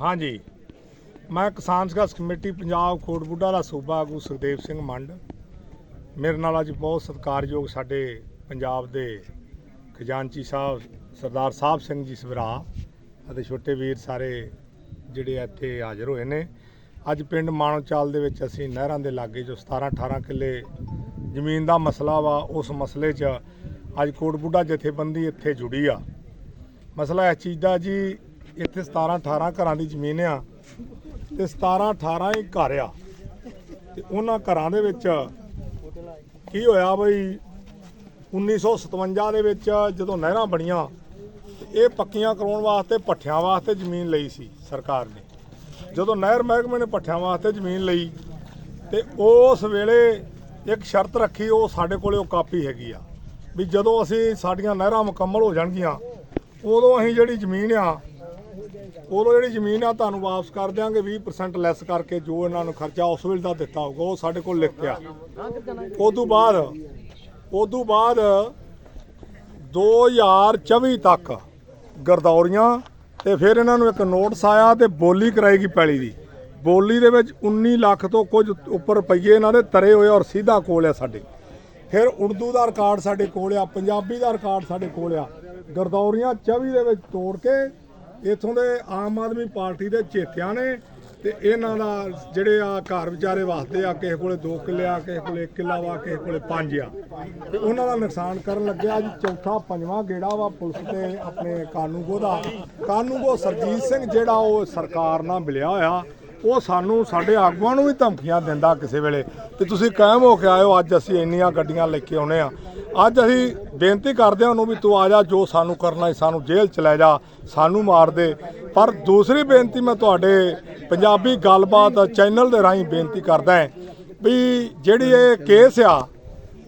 ਹਾਂਜੀ। ਮੈਂ ਕਿਸਾਨ ਸੰਘਰਸ਼ ਕਮੇਟੀ ਪੰਜਾਬ ਕੋਟਬੁੱਢਾ ਦਾ ਸੂਬਾ ਆਗੂ ਸੁਖਦੇਵ ਸਿੰਘ ਮੰਡ। ਮੇਰੇ ਨਾਲ ਅੱਜ ਬਹੁਤ ਸਤਿਕਾਰਯੋਗ ਸਾਡੇ ਪੰਜਾਬ ਦੇ ਖਜ਼ਾਨਚੀ ਸਾਹਿਬ ਸਰਦਾਰ ਸਾਹਿਬ ਸਿੰਘ ਜੀ ਸਵਰਾ ਅਤੇ ਛੋਟੇ ਵੀਰ ਸਾਰੇ ਜਿਹੜੇ ਇੱਥੇ ਹਾਜ਼ਰ ਹੋਏ ਨੇ। ਅੱਜ ਪਿੰਡ ਮਾਣੋਚਾਲ ਦੇ ਵਿੱਚ ਅਸੀਂ ਨਹਿਰਾਂ ਦੇ ਲਾਗੇ ਜੋ 17 18 ਕਿੱਲੇ ਜ਼ਮੀਨ ਦਾ ਮਸਲਾ ਵਾ, ਉਸ ਮਸਲੇ 'ਚ ਅੱਜ ਕੋਟਬੁੱਢਾ ਜਥੇਬੰਦੀ ਇੱਥੇ ਜੁੜੀ ਆ। ਮਸਲਾ ਇਸ ਚੀਜ਼ ਦਾ ਜੀ ਇੱਥੇ 17 18 ਘਰਾਂ ਦੀ ਜ਼ਮੀਨ ਆ ਤੇ 17 18 ਹੀ ਘਰ ਆ। ਤੇ ਉਹਨਾਂ ਘਰਾਂ ਦੇ ਵਿੱਚ ਕੀ ਹੋਇਆ ਬਈ? 1957 ਦੇ ਵਿੱਚ ਜਦੋਂ ਨਹਿਰਾਂ ਬਣੀਆਂ ਇਹ ਪੱਕੀਆਂ ਕਰਾਉਣ ਵਾਸਤੇ ਪੱਠਿਆਂ ਵਾਸਤੇ ਜ਼ਮੀਨ ਲਈ ਸੀ ਸਰਕਾਰ ਨੇ। ਜਦੋਂ ਨਹਿਰ ਮਹਿਕਮੇ ਨੇ ਪੱਠਿਆਂ ਵਾਸਤੇ ਜ਼ਮੀਨ ਲਈ, ਤੇ ਉਸ ਵੇਲੇ ਇੱਕ ਸ਼ਰਤ ਰੱਖੀ, ਉਹ ਸਾਡੇ ਕੋਲੇ ਉਹ ਕਾਪੀ ਹੈਗੀ ਆ। ਵੀ ਜਦੋਂ ਅਸੀਂ ਸਾਡੀਆਂ ਨਹਿਰਾਂ ਮੁਕੰਮਲ ਹੋ ਜਾਣਗੀਆਂ, ਉਦੋਂ ਅਸੀਂ ਜਿਹੜੀ ਜ਼ਮੀਨ ਆ ਉਦੋਂ ਜਿਹੜੀ ਜ਼ਮੀਨ ਆ, ਤੁਹਾਨੂੰ ਵਾਪਸ ਕਰ ਦਿਆਂਗੇ 20% ਲੈਸ ਕਰਕੇ ਜੋ ਇਹਨਾਂ ਨੂੰ ਖਰਚਾ ਉਸ ਵੇਲੇ ਦਾ ਦਿੱਤਾ ਹੋਊਗਾ, ਉਹ ਸਾਡੇ ਕੋਲ ਲਿਖ ਪਿਆ ਤੋਂ ਬਾਅਦ ਉਦੋਂ ਬਾਅਦ 2024 ਤੱਕ ਗਰਦੌਰੀਆਂ ਤੇ ਫਿਰ ਇਹਨਾਂ ਨੂੰ ਇੱਕ ਨੋਟਿਸ ਆਇਆ ਤੇ ਬੋਲੀ ਕਰਾਏਗੀ ਪੈਲੀ ਦੀ। ਬੋਲੀ ਦੇ ਵਿੱਚ 19 ਲੱਖ ਤੋਂ ਕੁਝ ਉੱਪਰ ਰੁਪਈਏ ਇਹਨਾਂ ਦੇ ਤਰੇ ਹੋਏ ਔਰ ਸਿੱਧਾ ਕੋਲ ਆ ਸਾਡੇ। ਫਿਰ ਉਰਦੂ ਦਾ ਰਿਕਾਰਡ ਸਾਡੇ ਕੋਲ ਆ, ਪੰਜਾਬੀ ਦਾ ਰਿਕਾਰਡ ਸਾਡੇ ਕੋਲ ਆ। ਗਰਦੌਰੀਆਂ 24 ਦੇ ਵਿੱਚ ਤੋੜ ਕੇ ਇਥੋਂ ਦੇ ਆਮ ਆਦਮੀ ਪਾਰਟੀ ਦੇ ਚੇਤਿਆਂ ਨੇ ਤੇ ਇਹਨਾਂ ਦਾ ਜਿਹੜੇ ਆ ਘਰ ਵਿਚਾਰੇ ਵਾਸਤੇ ਆ, ਕਿਸੇ ਕੋਲੇ 2 ਕਿੱਲੇ ਆ, ਕਿਸੇ ਕੋਲੇ 1 ਕਿੱਲਾ ਵਾ, ਕਿਸੇ ਕੋਲੇ 5 ਆ। ਤੇ ਉਹਨਾਂ ਦਾ ਨੁਕਸਾਨ ਕਰਨ ਲੱਗਿਆ ਜੀ, ਚੌਥਾ, ਪੰਜਵਾਂ ਗੇੜਾ ਵਾ ਪੁਲਿਸ ਤੇ ਆਪਣੇ ਕਾਨੂੰਗੋ ਦਾ। ਕਾਨੂੰਗੋ ਸਰਜੀਤ ਸਿੰਘ ਜਿਹੜਾ ਉਹ ਸਰਕਾਰ ਨਾਲ ਮਿਲਿਆ ਹੋਇਆ ਉਹ ਸਾਨੂੰ ਸਾਡੇ ਆਗੂਆਂ ਨੂੰ ਵੀ ਧਮਕੀਆਂ ਦਿੰਦਾ ਕਿਸੇ ਵੇਲੇ। ਤੇ ਤੁਸੀਂ ਕਾਇਮ ਹੋ ਕੇ ਆਇਓ, ਅੱਜ ਅਸੀਂ ਇੰਨੀਆਂ ਗੱਡੀਆਂ ਲੈ ਕੇ ਆਉਨੇ ਆ। ਅੱਜ ਅਸੀਂ ਬੇਨਤੀ ਕਰਦੇ ਹਾਂ ਉਹਨੂੰ ਵੀ ਤੂੰ ਆ ਜਾ, ਜੋ ਸਾਨੂੰ ਕਰਨਾ ਹੈ ਸਾਨੂੰ ਜੇਲ੍ਹ ਚ ਲੈ ਜਾ, ਸਾਨੂੰ ਮਾਰ ਦੇ। ਪਰ ਦੂਸਰੀ ਬੇਨਤੀ ਮੈਂ ਤੁਹਾਡੇ ਪੰਜਾਬੀ ਗੱਲਬਾਤ ਚੈਨਲ ਦੇ ਰਾਹੀਂ ਬੇਨਤੀ ਕਰਦਾ ਹਾਂ ਵੀ ਜਿਹੜੀ ਇਹ ਕੇਸ ਆ,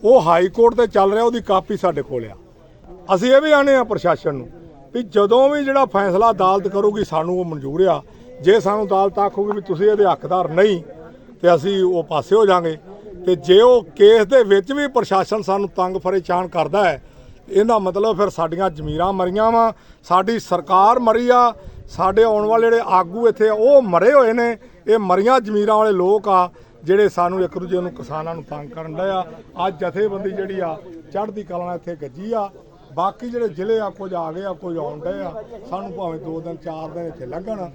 ਉਹ ਹਾਈ ਕੋਰਟ ਤੇ ਚੱਲ ਰਿਹਾ, ਉਹਦੀ ਕਾਪੀ ਸਾਡੇ ਕੋਲ ਆ। ਅਸੀਂ ਇਹ ਵੀ ਆਨੇ ਆ ਪ੍ਰਸ਼ਾਸਨ ਨੂੰ ਵੀ ਜਦੋਂ ਵੀ ਜਿਹੜਾ ਫੈਸਲਾ ਅਦਾਲਤ ਕਰੂਗੀ, ਸਾਨੂੰ ਉਹ ਮਨਜ਼ੂਰ ਆ। ਜੇ ਸਾਨੂੰ ਅਦਾਲਤ ਆਖੂਗੀ ਵੀ ਤੁਸੀਂ ਇਹਦੇ ਹੱਕਦਾਰ ਨਹੀਂ, ਤੇ ਅਸੀਂ ਉਹ ਪਾਸੇ ਹੋ ਜਾਾਂਗੇ ਤੇ ਜੇ ਉਹ ਕੇਸ ਦੇ ਵਿੱਚ ਵੀ ਪ੍ਰਸ਼ਾਸਨ ਸਾਨੂੰ ਤੰਗ ਪਰੇਸ਼ਾਨ ਕਰਦਾ ਹੈ, ਇਹਦਾ ਮਤਲਬ ਫਿਰ ਸਾਡੀਆਂ ਜ਼ਮੀਰਾਂ ਮਰੀਆਂ ਵਾ, ਸਾਡੀ ਸਰਕਾਰ ਮਰੀ ਆ, ਸਾਡੇ ਆਉਣ ਵਾਲੇ ਜਿਹੜੇ ਆਗੂ ਇੱਥੇ ਉਹ ਮਰੇ ਹੋਏ ਨੇ, ਇਹ ਮਰੀਆਂ ਜ਼ਮੀਰਾਂ ਵਾਲੇ ਲੋਕ ਆ, ਜਿਹੜੇ ਸਾਨੂੰ ਇੱਕ ਦੂਜੇ ਨੂੰ ਕਿਸਾਨਾਂ ਨੂੰ ਤੰਗ ਕਰਨ ਡਏ ਆ। ਅੱਜ ਜਥੇਬੰਦੀ ਜਿਹੜੀ ਆ, ਚੜ੍ਹਦੀ ਕਲਾ ਇੱਥੇ ਗੱਜੀ ਆ। ਬਾਕੀ ਜਿਹੜੇ ਜ਼ਿਲ੍ਹੇ ਆ, ਕੁਝ ਆ ਗਏ ਆ, ਕੁਝ ਆਉਣ ਡਏ ਆ, ਸਾਨੂੰ ਭਾਵੇਂ 2 ਦਿਨ 4 ਦਿਨ ਇੱਥੇ ਲੱਗਣ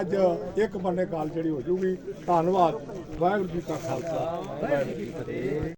ਅੱਜ ਇੱਕ ਬੰਨੇ ਕਾਲ ਜਿਹੜੀ ਹੋ ਜੂਗੀ। ਧੰਨਵਾਦ। ਵਾਹਿਗੁਰੂ ਜੀ ਕਾ ਖਾਲਸਾ। ਵਾਹਿਗੁਰੂ ਜੀ ਕੀ ਫਤਿਹ।